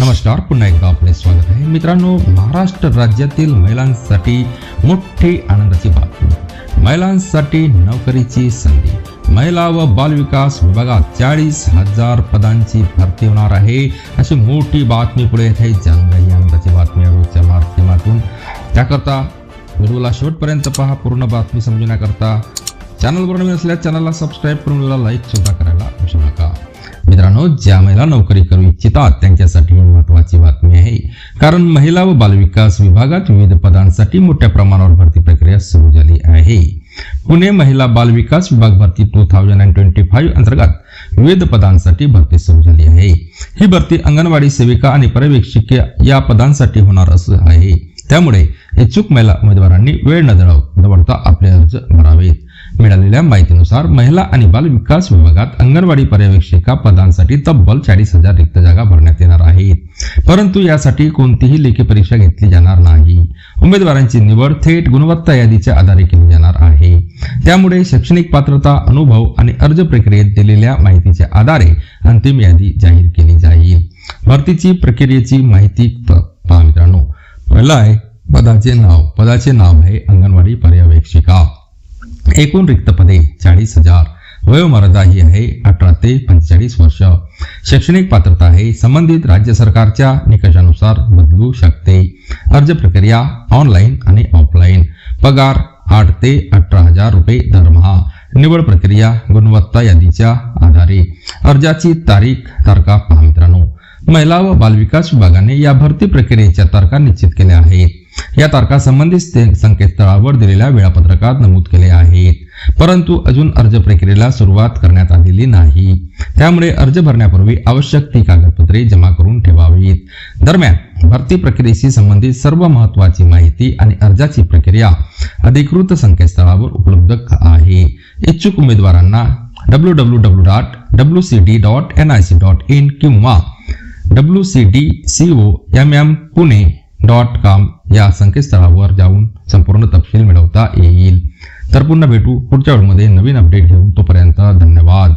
नमस्कार पुन्हा एकदा आपले स्वागत आहे. मित्रांनो महाराष्ट्र राज्यातील महिलांसाठी मोठी आनंदाची बातमी महिलांसाठी नोकरीची संधी. महिला व बालविकास विभागात चाळीस हजार पदांची भरती होणार आहे. अशी मोठी बातमी पुढे येत आहे. जाणून ही आनंदाची बातमी रोजच्या माध्यमातून. त्याकरता व्हिडिओला शेवटपर्यंत पहा. पूर्ण बातमी समजण्याकरता चॅनलवर नवीन असल्यास चॅनलला सबस्क्राईब करून लाईक सुद्धा करायला विसरू नका. मित्रांनो ज्या महिला नोकरी करू इच्छितात त्यांच्यासाठी ही महत्वाची बातमी आहे. कारण महिला व बालविकास विभागात विविध पदांसाठी मोठ्या प्रमाणावर भरती प्रक्रिया सुरू झाली आहे. पुणे महिला बालविकास विभाग भरती two thousand and twenty five अंतर्गत विविध पदांसाठी भरती सुरू झाली आहे. ही भरती अंगणवाडी सेविका आणि पर्यवेक्षिका या पदांसाठी होणार असं आहे. त्यामुळे इच्छुक महिला उमेदवारांनी वेळ न दळवता आपले अर्ज भरावेत. मिळालेल्या माहितीनुसार महिला आणि बाल विकास विभागात अंगणवाडी पर्यवेक्षिका पदांसाठी तब्बल चाळीस हजार रिक्त जागा भरण्यात येणार आहेत. परंतु यासाठी कोणतीही लेखी परीक्षा घेतली जाणार नाही. उमेदवारांची निवड थेट गुणवत्ता यादीच्या आधारे केली जाणार आहे. त्यामुळे शैक्षणिक पात्रता अनुभव आणि अर्ज प्रक्रियेत दिलेल्या माहितीच्या आधारे अंतिम यादी जाहीर केली जाईल. भरतीची प्रक्रियेची माहिती प- पहा मित्रांनो. पहिला आहे पदाचे नाव. पदाचे नाव आहे अंगणवाडी पर्यवेक्षिका. एकूण रिक्त पदे चाळीस हजार. वयोमर्यादा ही आहे अठरा ते पंचेचाळीस वर्ष. शैक्षणिक पात्रता आहे संबंधित राज्य सरकारच्या निकषानुसार बदलू शकते. अर्ज प्रक्रिया ऑनलाईन आणि ऑफलाईन. पगार आठ ते अठरा हजार रुपये दरमहा. निवड प्रक्रिया गुणवत्ता यादीच्या आधारे. अर्जाची तारीख तारखा पहा मित्रांनो. महिला व बालविकास विभागाने या भरती प्रक्रियेच्या तारखा निश्चित केल्या आहेत. या तारखासंबंधित ते संकेतस्थळावर दिलेल्या वेळापत्रकात नमूद केले आहेत परंतु अजून अर्ज प्रक्रियेला सुरुवात करण्यात आलेली नाही. त्यामुळे अर्ज भरण्यापूर्वी आवश्यक ती कागदपत्रे जमा करून ठेवावीत. दरम्यान भरती प्रक्रियेशी संबंधित सर्व महत्वाची माहिती आणि अर्जाची प्रक्रिया अधिकृत संकेतस्थळावर उपलब्ध आहे. इच्छुक उमेदवारांना W W W dot W C D dot N I C dot in किंवा W C D C O M M Pune dot com या संकेतस्थळावर जाऊन संपूर्ण तपशील मिळवता येईल. तर पुन्हा भेटू पुढच्या वेळमध्ये नवीन अपडेट घेऊन तोपर्यंत धन्यवाद.